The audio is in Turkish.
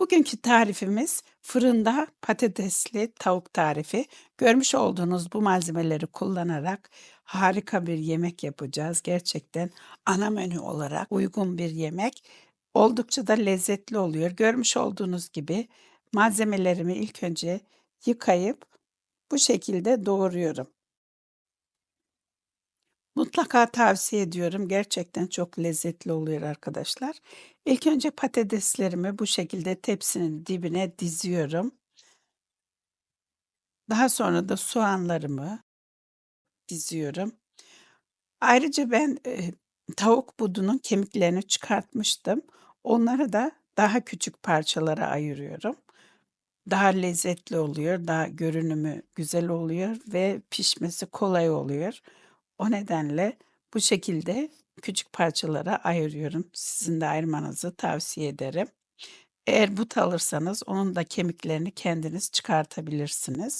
Bugünkü tarifimiz fırında patatesli tavuk tarifi. Görmüş olduğunuz bu malzemeleri kullanarak harika bir yemek yapacağız. Gerçekten ana menü olarak uygun bir yemek. Oldukça da lezzetli oluyor. Görmüş olduğunuz gibi malzemelerimi ilk önce yıkayıp bu şekilde doğruyorum. Mutlaka tavsiye ediyorum. Gerçekten çok lezzetli oluyor arkadaşlar. İlk önce patateslerimi bu şekilde tepsinin dibine diziyorum. Daha sonra da soğanlarımı diziyorum. Ayrıca ben, eee, tavuk budunun kemiklerini çıkartmıştım. Onları da daha küçük parçalara ayırıyorum. Daha lezzetli oluyor, daha görünümü güzel oluyor ve pişmesi kolay oluyor. O nedenle bu şekilde küçük parçalara ayırıyorum. Sizin de ayırmanızı tavsiye ederim. Eğer but alırsanız onun da kemiklerini kendiniz çıkartabilirsiniz.